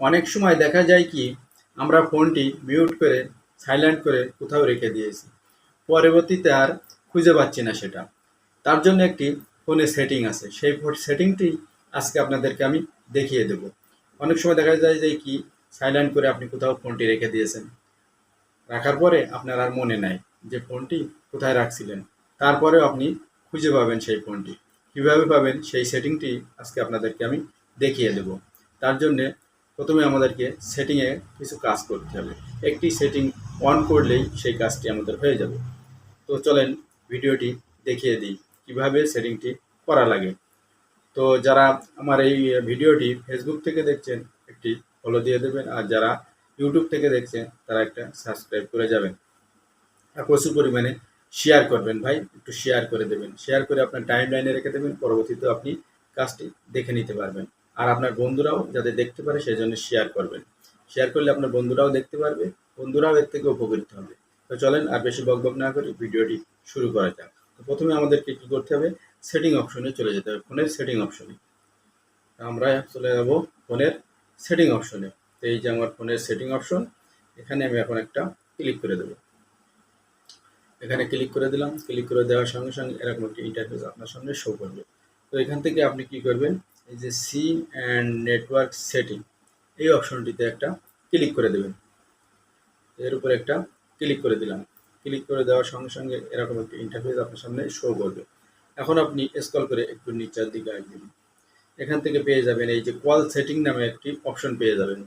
অনেক সময় দেখা যায় কি, আমরা ফোনটি মিউট করে, সাইলেন্ট করে কোথাও রেখে দিয়েছি। পরবর্তীতে আর খুঁজে পাচ্ছি না সেটা। তার জন্য একটি ফোনে সেটিং আছে। সেই সেটিংটি আজকে আপনাদেরকে আমি দেখিয়ে দেব। অনেক সময় দেখা যায় যে কি, সাইলেন্ট করে আপনি কোথাও ফোনটি রেখে দিয়েছেন। রাখার পরে আপনার আর মনে নাই যে ফোনটি কোথায় রাখছিলেন। তারপরেও আপনি খুঁজে পাবেন সেই ফোনটি। কীভাবে পাবেন সেই সেটিংটি আজকে আপনাদেরকে আমি দেখিয়ে দেব। তার জন্যে প্রথমে আমাদেরকে সেটিংয়ে কিছু কাজ করতে হবে। একটি সেটিং অন করলেই সেই কাজটি আমাদের হয়ে যাবে। তো চলেন ভিডিওটি দেখিয়ে দিই, কীভাবে সেটিংটি করা লাগে। তো যারা আমার এই ভিডিওটি ফেসবুক থেকে দেখছেন, একটি ফলো দিয়ে দেবেন। আর যারা ইউটিউব থেকে দেখছেন, তারা একটা সাবস্ক্রাইব করে যাবেন। আর প্রচুর পরিমাণে শেয়ার করবেন ভাই, একটু শেয়ার করে দেবেন। শেয়ার করে আপনার টাইম লাইনে রেখে দেবেন, পরবর্তীতে আপনি কাজটি দেখে নিতে পারবেন। আর আপনার বন্ধুরাও যাতে দেখতে পারে সেই জন্য শেয়ার করবেন। শেয়ার করলে আপনার বন্ধুরাও দেখতে পারবে, বন্ধুরাও এর থেকে উপকৃত হবে। তো চলেন আর বেশি বকবক না করে ভিডিওটি শুরু করা যাক। তো প্রথমে আমাদেরকে কী করতে হবে? সেটিং অপশনে চলে যেতে হবে, ফোনের সেটিং অপশনে আমরা চলে যাব ফোনের সেটিং অপশনে তো এই যে আমার ফোনের সেটিং অপশন এখানে আমি এখন একটা ক্লিক করে দেবো। এখানে ক্লিক করে দিলাম ক্লিক করে দেওয়ার সঙ্গে সঙ্গে এরকম একটি ইন্টারফেস আপনার সামনে শো করবে। তো এখান থেকে আপনি কি করবেন? এই যে সিম অ্যান্ড নেটওয়ার্ক সেটিং এই অপশনটিতে একটা ক্লিক করে দেবেন। এর উপরে একটা ক্লিক করে দিলাম। ক্লিক করে দেওয়ার সঙ্গে সঙ্গে এরকম একটি ইন্টারফেস আপনার সামনে শো করবে। এখন আপনি স্কল করে একটু নিচের দিকে আসবেন এখান থেকে পেয়ে যাবেন এই যে কল সেটিং নামে একটি অপশন পেয়ে যাবেন।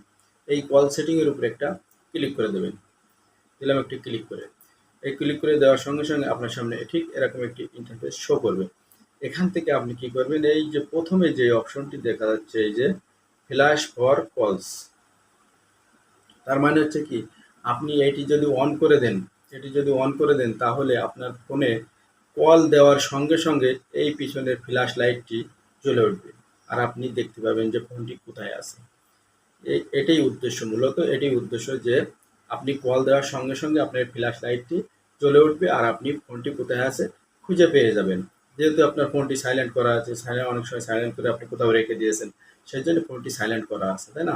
এই কল সেটিংয়ের উপরে একটা ক্লিক করে দেবেন। দিলাম একটি ক্লিক করে। এই ক্লিক করে দেওয়ার সঙ্গে সঙ্গে আপনার সামনে ঠিক এরকম একটি ইন্টারফেস শো করবে। এখান থেকে আপনি কি করবেন? এই যে প্রথমে যে অপশনটি দেখা যাচ্ছে, এই যে ফ্ল্যাশ ফর কলস তার মানে হচ্ছে কি, আপনি এটি যদি অন করে দেন, এটি যদি অন করে দেন, তাহলে আপনার ফোনে কল দেওয়ার সঙ্গে সঙ্গে এই পিছনের ফ্ল্যাশ লাইটটি জ্বলে উঠবে। আর আপনি দেখতে পাবেন যে ফোনটি কোথায় আছে। এটাই উদ্দেশ্য মূলত। এটাই উদ্দেশ্য যে আপনি কল দেওয়ার সঙ্গে সঙ্গে আপনার ফ্ল্যাশ লাইটটি জ্বলে উঠবে আর আপনি ফোনটি কোথায় আছে খুঁজে পেয়ে যাবেন। যেহেতু আপনার ফোনটি সাইলেন্ট করা আছে সাইলেন্ট অনেক সময় সাইলেন্ট করে আপনি কোথাও রেখে দিয়েছেন, সেই জন্য ফোনটি সাইলেন্ট করা আছে, তাই না?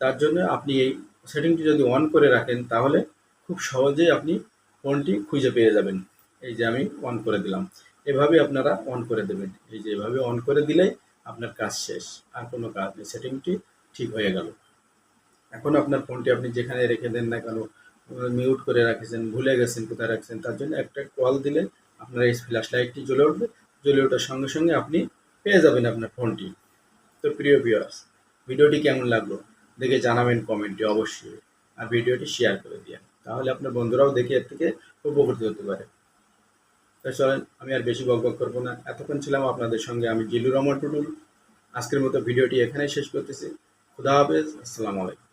তার জন্য আপনি এই সেটিংটি যদি অন করে রাখেন, তাহলে খুব সহজেই আপনি ফোনটি খুঁজে পেয়ে যাবেন। এই যে আমি অন করে দিলাম। এভাবে আপনারা অন করে দেবেন। এই যে এভাবে অন করে দিলেই আপনার কাজ শেষ। আর কোনো কাজ নেই। সেটিংটি ঠিক হয়ে গেল। এখন আপনার ফোনটি আপনি যেখানে রেখে দেন না কেন মিউট করে রাখেছেন, ভুলে গেছেন, কোথায় রাখছেন, তার জন্য একটা কল দিলে আপনার এই ফ্ল্যাশ লাইটটি জ্বলে উঠবে। জ্বলে ওঠার সঙ্গে সঙ্গে আপনি পেয়ে যাবেন আপনার ফোনটি। তো প্রিয় ভিউয়ার্স ভিডিওটি কেমন লাগল? দেখে জানাবেন কমেন্টে অবশ্যই। আর ভিডিওটি শেয়ার করে দিয়ে তাহলে আপনার বন্ধুরাও দেখে এর থেকে উপকৃত হতে পারে। তো চলেন, আমি আর বেশি বক বক করব না। এতক্ষণ ছিলাম আপনাদের সঙ্গে আমি জিলুর রহমান টুটুল। আজকের মতো ভিডিওটি এখানেই শেষ করতেছি। খুদা হাফেজ, আসসালামু আলাইকুম।